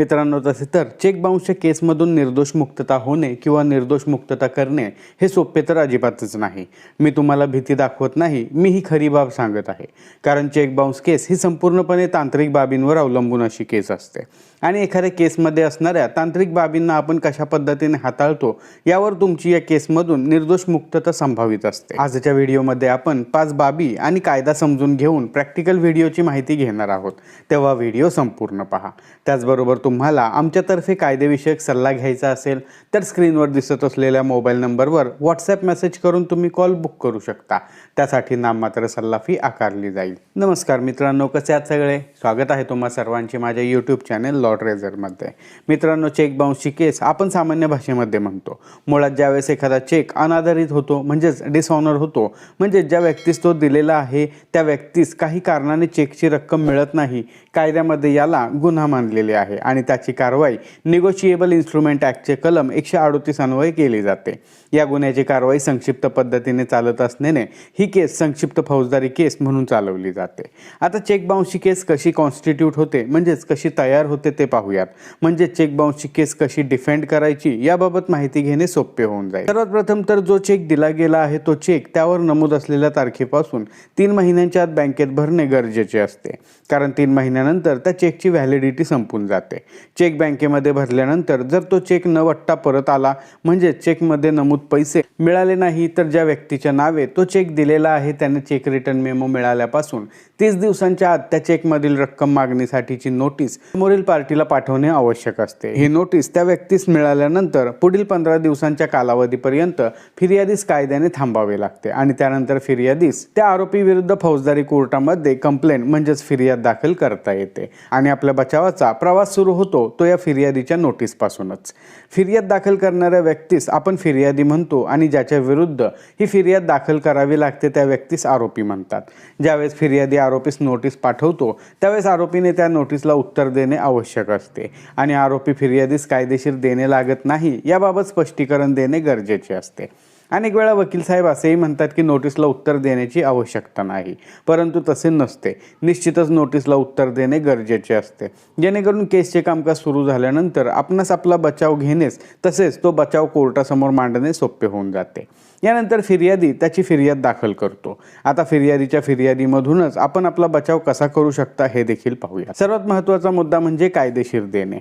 मित्रांनो तसे तर चेक बाउन्सच्या केसमधून निर्दोष मुक्तता होणे किंवा निर्दोष मुक्तता करणे हे सोपे तर अजिबातच नाही. मी तुम्हाला भीती दाखवत नाही मी ही खरी बाब सांगत आहे. कारण चेक बाउन्स केस ही संपूर्णपणे तांत्रिक बाबींवर अवलंबून अशी केस असते. आणि एखाद्या केसमध्ये असणाऱ्या तांत्रिक बाबींना आपण कशा पद्धतीने हाताळतो यावर तुमची या केसमधून निर्दोष मुक्तता संभावित असते. आजच्या व्हिडिओमध्ये आपण पाच बाबी आणि कायदा समजून घेऊन प्रॅक्टिकल व्हिडिओची माहिती घेणार आहोत. तेव्हा व्हिडिओ संपूर्ण पहा. त्याचबरोबर तुम्हाला आमच्यातर्फे कायदेविषयक सल्ला घ्यायचा असेल तर स्क्रीनवर दिसत असलेल्या मोबाईल नंबरवर व्हॉट्सॲप मेसेज करून तुम्ही कॉल बुक करू शकता. त्यासाठी नाममात्र सल्ला फी आकारली जाईल. नमस्कार मित्रांनो कसे आहात सगळे? स्वागत आहे तुम्हा सर्वांचे माझ्या यूट्यूब चॅनेल लॉर्ड रेझरमध्ये मित्रांनो चेक बाउन्सची केस आपण सामान्य भाषेमध्ये म्हणतो. मुळात ज्यावेळेस एखादा चेक अनाधारित होतो म्हणजेच डिसऑनर होतो म्हणजे ज्या व्यक्तीस तो दिलेला आहे त्या व्यक्तीस काही कारणाने चेकची रक्कम मिळत नाही कायद्यामध्ये याला गुन्हा मानलेले आहे. आणि त्याची कारवाई निगोशिएबल इन्स्ट्रुमेंट ॲक्टचे कलम एकशे अडोतीस अन्वये केली जाते. या गुन्ह्याची कारवाई संक्षिप्त पद्धतीने चालत असल्याने ही केस संक्षिप्त फौजदारी केस म्हणून चालवली जाते. आता चेक बाउन्सची केस कशी कॉन्स्टिट्यूट होते म्हणजेच कशी तयार होते ते पाहूयात. म्हणजे चेक बाउन्सची केस कशी डिफेंड करायची याबाबत माहिती घेणे सोपे होऊन जाईल. सर्वात प्रथम तर जो चेक दिला गेला आहे तो चेक त्यावर नमूद असलेल्या तारखेपासून तीन महिन्यांच्या आत बँकेत भरणे गरजेचे असते. कारण तीन महिन्यानंतर त्या चेकची व्हॅलिडिटी संपून जाते. चेक बँकेमध्ये भरल्यानंतर जर तो चेक न वट्टा परत आला म्हणजे चेकमध्ये नमूद पैसे मिळाले नाही तर ज्या व्यक्तीच्या नावे तो चेक दिलेला आहे त्याने चेक रिटर्न मेमो मिळाल्यापासून तीस दिवसांच्या आत त्या चेकमधील रक्कम मागणीसाठीची नोटीस समोरील पार्टीला पाठवणे आवश्यक असते. ही नोटीस त्या व्यक्तीस मिळाल्यानंतर पुढील पंधरा दिवसांच्या कालावधीपर्यंत फिर्यादीस कायद्याने थांबावे लागते आणि त्यानंतर फिर्यादीस त्या आरोपी विरुद्ध फौजदारी कोर्टामध्ये कंप्लेंट म्हणजेच फिर्याद दाखल करता येते आणि आपल्या बचावाचा प्रवास सुरू होतो तो या फिर्यादीच्या नोटीसपासूनच. फिर्याद दाखल करणाऱ्या व्यक्तीस आपण फिर्यादी म्हणतो आणि ज्याच्या विरुद्ध ही फिर्याद दाखल करावी लागते त्या व्यक्तीस आरोपी म्हणतात. ज्यावेळेस फिर्यादी आरोपीस नोटीस पाठवतो त्यावेळेस आरोपीने त्या नोटीसला उत्तर देणे आवश्यक असते. आणि आरोपी फिर्यादीस कायदेशीर देणे लागत नाही याबाबत स्पष्टीकरण देणे गरजेचे असते. अनेक वेळा वकील साहेब असेही म्हणतात की नोटीसला उत्तर देण्याची आवश्यकता नाही. परंतु तसे नसते. निश्चितच नोटीसला उत्तर देणे गरजेचे असते. जेणेकरून केसचे कामकाज सुरू झाल्यानंतर आपणास आपला बचाव घेणेच तसेच तो बचाव कोर्टासमोर मांडणे सोपे होऊन जाते. यानंतर फिर्यादी त्याची फिर्याद दाखल करतो. आता फिर्यादीच्या फिर्यादीमधूनच आपण आपला बचाव कसा करू शकता हे देखील पाहूया. सर्वात महत्त्वाचा मुद्दा म्हणजे कायदेशीर देणे.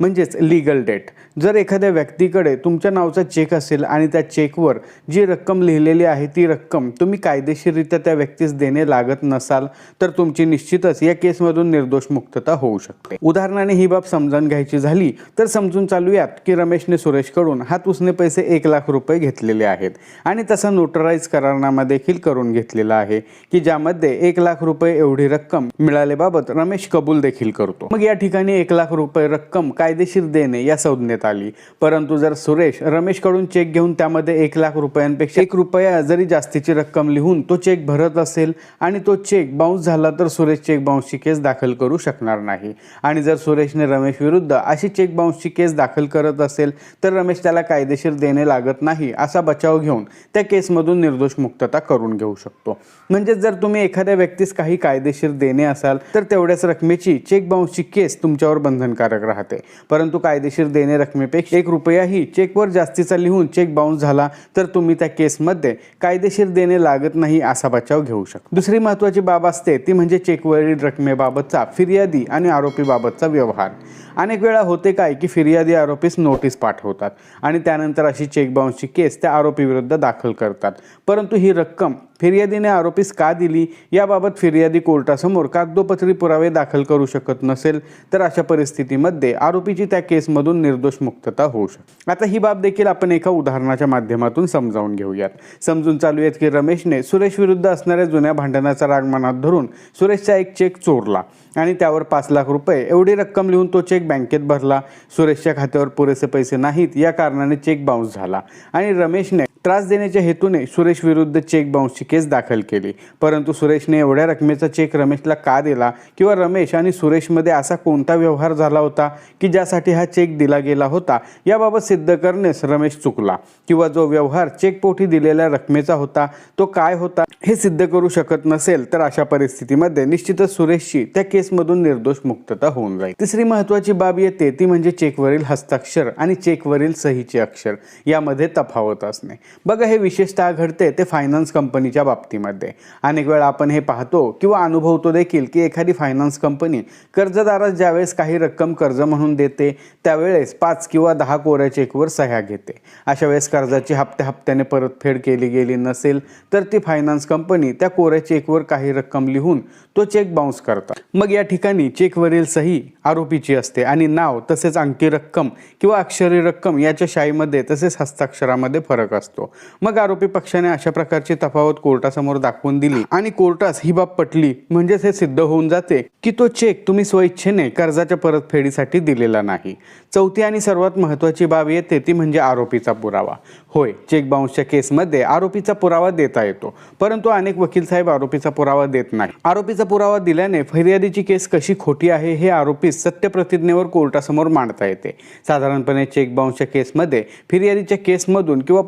म्हणजेच लीगल डेट जर एखाद्या व्यक्तीकडे तुमच्या नावचा चेक असेल आणि त्या चेकवर जी रक्कम लिहिलेली आहे ती रक्कम तुम्ही कायदेशीररित्या त्या व्यक्तीस देणे लागत नसाल तर तुमची निश्चितच या केसमधून निर्दोष मुक्तता होऊ शकते. उदाहरणाने ही बाब समजून घ्यायची झाली तर समजून चालूयात की रमेशने सुरेशकडून हात उसने पैसे एक लाख रुपये घेतलेले आहेत आणि तसा नोटराईज करारनामा देखील करून घेतलेला आहे की ज्यामध्ये एक लाख रुपये एवढी रक्कम मिळाल्याबाबत रमेश कबूल देखील करतो. मग या ठिकाणी एक लाख रुपये रक्कम कायदेशीर देणे या संज्ञेत आली. परंतु जर सुरेश रमेशकडून चेक घेऊन त्यामध्ये एक लाख रुपयांपेक्षा एक रुपया जरी जास्तीची रक्कम लिहून तो चेक भरत असेल आणि तो चेक बाउन्स झाला तर सुरेश चेक बाउन्सची केस दाखल करू शकणार नाही. आणि जर सुरेशने रमेश विरुद्ध अशी चेक बाउन्सची केस दाखल करत असेल तर रमेश त्याला कायदेशीर देणे लागत नाही असा बचाव घेऊन त्या केसमधून निर्दोष मुक्तता करून घेऊ शकतो. म्हणजे जर तुम्ही एखाद्या व्यक्तीस काही कायदेशीर देणे असाल तर तेवढ्याच रकमेची चेक बाउन्सची केस तुमच्यावर बंधनकारक राहते. परंतु कायदेशीर देणे रकमेपेक्षा एक रुपयाही चेकवर जास्तीचा लिहून चेक बाउन्स झाला तर तुम्ही त्या केसमध्ये कायदेशीर देणे लागत नाही असा बचाव घेऊ शकता. दुसरी महत्त्वाची बाब असते ती म्हणजे चेकवरील रकमेबाबतचा फिर्यादी आणि आरोपीबाबतचा व्यवहार. अनेक वेळा होते काय की फिर्यादी आरोपीस नोटीस पाठवतात आणि त्यानंतर अशी चेक बाउन्सची केस त्या आरोपीविरुद्ध दाखल करतात. परंतु ही रक्कम फिर्यादीने आरोपीस का दिली? याबाबत फिर्यादी कोर्टासमोर कागदोपत्री पुरावे दाखल करू शकत नसेल तर अशा परिस्थितीमध्ये आरोपीची त्या केसमधून निर्दोष मुक्तता होऊ शकते. आता ही बाब देखील आपण एका उदाहरणाच्या माध्यमातून समजावून घेऊयात. समजून चालू आहेत की रमेशने सुरेश विरुद्ध असणाऱ्या जुन्या भांडणाचा राग मनात धरून सुरेशचा एक चेक चोरला आणि त्यावर पाच लाख रुपये एवढी रक्कम लिहून तो चेक बँकेत भरला. सुरेशच्या खात्यावर पुरेसे पैसे नाहीत या कारणाने चेक बाउन्स झाला आणि रमेशने त्रास देण्याच्या हेतूने सुरेश विरुद्ध चेक बाउन्सची केस दाखल केली. परंतु सुरेशने एवढ्या रकमेचा चेक रमेशला का दिला किंवा रमेश आणि सुरेशमध्ये असा कोणता व्यवहार झाला होता की ज्यासाठी हा चेक दिला गेला होता याबाबत सिद्ध करण्यास रमेश चुकला किंवा जो व्यवहार चेकपोटी दिलेल्या रकमेचा होता तो काय होता हे सिद्ध करू शकत नसेल तर अशा परिस्थितीमध्ये निश्चितच सुरेशची त्या केसमधून निर्दोष मुक्तता होऊन जाईल. तिसरी महत्वाची बाब येते ती म्हणजे चेकवरील हस्ताक्षर आणि चेकवरील सहीचे अक्षर यामध्ये तफावत असणे. बघा हे विशेषतः घडते ते फायनान्स कंपनीच्या बाबतीमध्ये. अनेक वेळा आपण हे पाहतो किंवा अनुभवतो देखील की एखादी फायनान्स कंपनी कर्जदारास ज्यावेळेस काही रक्कम कर्ज म्हणून देते त्यावेळेस पाच किंवा दहा कोऱ्या चेकवर सह्या घेते. अशा वेळेस कर्जाची हप्त्या हप्त्याने परतफेड केली गेली नसेल तर ती फायनान्स कंपनी त्या कोऱ्या चेकवर काही रक्कम लिहून तो चेक बाउन्स करतात. मग या ठिकाणी चेकवरील सही आरोपीची असते आणि नाव तसेच अंकी रक्कम किंवा अक्षरी रक्कम याच्या शाईमध्ये तसेच हस्ताक्षरामध्ये फरक असतो. मग आरोपी पक्षाने अशा प्रकारची तफावत कोर्टासमोर दाखवून दिली आणि कोर्टास ही बाब पटली. म्हणजेच हे सिद्ध होऊन जाते की तो चेक तुम्ही स्वइच्छेने कर्जाच्या परतफेडीसाठी दिलेला नाही. चौथी आणि सर्वात महत्त्वाची बाब येते ती म्हणजे आरोपीचा पुरावा. होय चेक बाउन्सच्या केसमध्ये आरोपीचा पुरावा देता येतो परंतु अनेक वकील साहेब आरोपीचा पुरावा देत नाही आरोपीचा पुरावा दिल्याने फिर्यादीची केस कशी खोटी आहे हे आरोपी सत्यप्रतिज्ञेवर कोर्टासमोर मांडता येते. साधारणपणे चेक बाउन्सच्या केसमध्ये फिर्यादीच्या केसमधून किंवा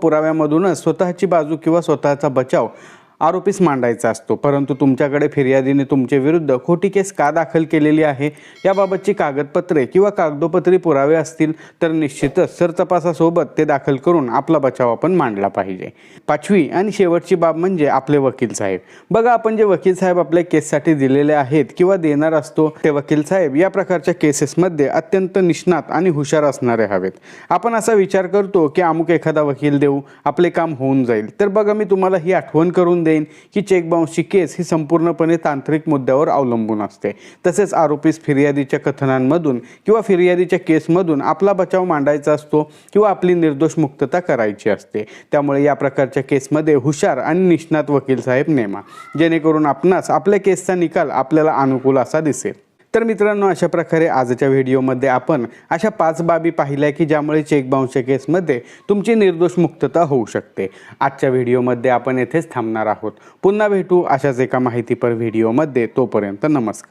पुराव्यामधूनच स्वतःची बाजू किंवा स्वतःचा बचाव आरोपीस मांडायचा असतो. परंतु तुमच्याकडे फिर्यादीने तुमच्या विरुद्ध खोटी केस का दाखल केलेली आहे? याबाबतची कागदपत्रे किंवा कागदोपत्री पुरावे असतील तर निश्चितच सरतपासासोबत ते दाखल करून आपला बचाव आपण मांडला पाहिजे. पाचवी आणि शेवटची बाब म्हणजे आपले वकील साहेब. बघा आपण जे वकील साहेब आपल्या केससाठी दिलेले आहेत किंवा देणार असतो ते वकील साहेब या प्रकारच्या केसेसमध्ये अत्यंत निष्णात आणि हुशार असणारे हवेत. आपण असा विचार करतो की अमुक एखादा वकील देऊ आपले काम होऊन जाईल. तर बघा मी तुम्हाला ही आठवण करून देईन की चेक बाउन्सची केस ही संपूर्णपणे तांत्रिक मुद्द्यावर अवलंबून असते. तसेच आरोपीस फिर्यादीच्या कथनांमधून किंवा फिर्यादीच्या केसमधून आपला बचाव मांडायचा असतो किंवा आपली निर्दोष मुक्तता करायची असते. त्यामुळे या प्रकारच्या केसमध्ये हुशार आणि निष्णात वकील साहेब नेमा. जेणेकरून आपणास आपल्या केसचा निकाल आपल्याला अनुकूल असा दिसेल. तर मित्रांनो अशा प्रकारे आजच्या व्हिडिओमध्ये आपण अशा पाच बाबी पाहिल्या की ज्यामुळे चेक बाउन्सच्या केसमध्ये तुमची निर्दोष मुक्तता होऊ शकते. आजच्या व्हिडिओमध्ये आपण येथेच थांबणार आहोत. पुन्हा भेटू अशाच एका माहितीपर व्हिडिओमध्ये. तोपर्यंत नमस्कार.